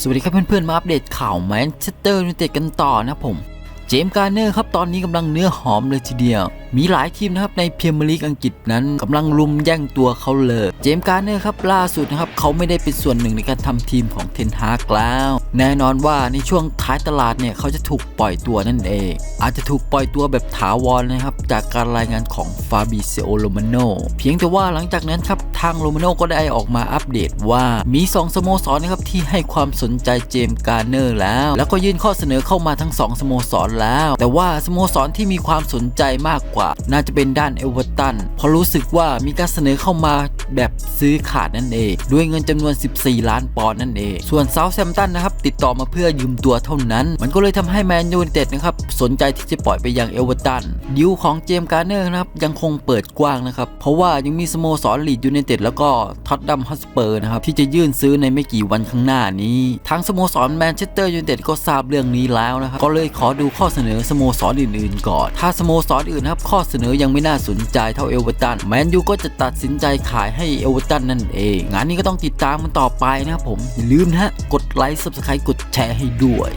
สวัสดีครับเพื่อนๆ มาอัปเดตข่าวแมนเชสเตอร์ยูไนเต็ดกันต่อนะผม เจมส์การ์เนอร์ครับตอนนี้กำลังเนื้อหอมเลยทีเดียว มีหลายทีมนะครับในเมียร์ลีกอังกฤษนั้นกำลังลุมแย่งตัวเขาเลย เจมส์การ์เนอร์ครับล่าสุดนะครับเขาไม่ได้เป็นส่วนหนึ่งในการทำทีมของเทนฮากแล้ว แน่นอนว่าในช่วงท้ายตลาดเนี่ยเขาจะถูกปล่อยตัวนั่นเอง อาจจะถูกปล่อยตัวแบบถาวรนะครับจากการรายงานของฟาบิเซโอโรมาโนเพียงแต่ว่าหลังจากนั้นครับทางโรมาโนก็ได้ออกมาอัปเดตว่ามี 2 สโมสรนะครับที่ให้ความสนใจเจมส์การ์เนอร์แล้ว แล้วก็ยื่นข้อเสนอเข้ามาทั้ง 2 สโมสรแล้ว แต่ว่าสโมสรที่มีความสนใจมากกว่า น่าจะเป็นด้านเอเวอร์ตันเพราะรู้สึกว่ามีการเสนอเข้ามาแบบซื้อขาดนั่นเอง ด้วยเงินจำนวน 14 ล้านปอนด์นั่นเอง ส่วนเซาท์แซมตันนะครับติดต่อมาเพื่อยืมตัวเท่านั้น มันก็เลยทำให้แมนยูนเต็ดนะครับสนใจที่จะปล่อยไปยังเอเวอร์ตันดิวของเจมส์การ์เนอร์นะครับยังคงเปิดกว้างนะครับ เพราะว่ายังมีสโมสรลีดยูไนเต็ดแล้วก็ท็อตดัมฮอสเปอร์นะครับ ที่จะยื่นซื้อในไม่กี่วันข้างหน้านี้ทางสโมสรแมนเชสเตอร์ยูไนเต็ดก็ทราบเรื่องนี้แล้วนะครับ ก็เลยขอดูข้อเสนอสโมสรอื่นๆ ก่อน ถ้าสโมสรอื่นครับข้อเสนอยังไม่น่าสนใจเท่าเอเวอร์ตันแมนยูก็จะตัดสินใจขายให้เอเวอร์ตันนั่นเองงานนี้ก็ต้องติดตามมันต่อไปนะครับผมอย่าลืมนะฮะกดไลค์ subscribe กดแชร์ให้ด้วย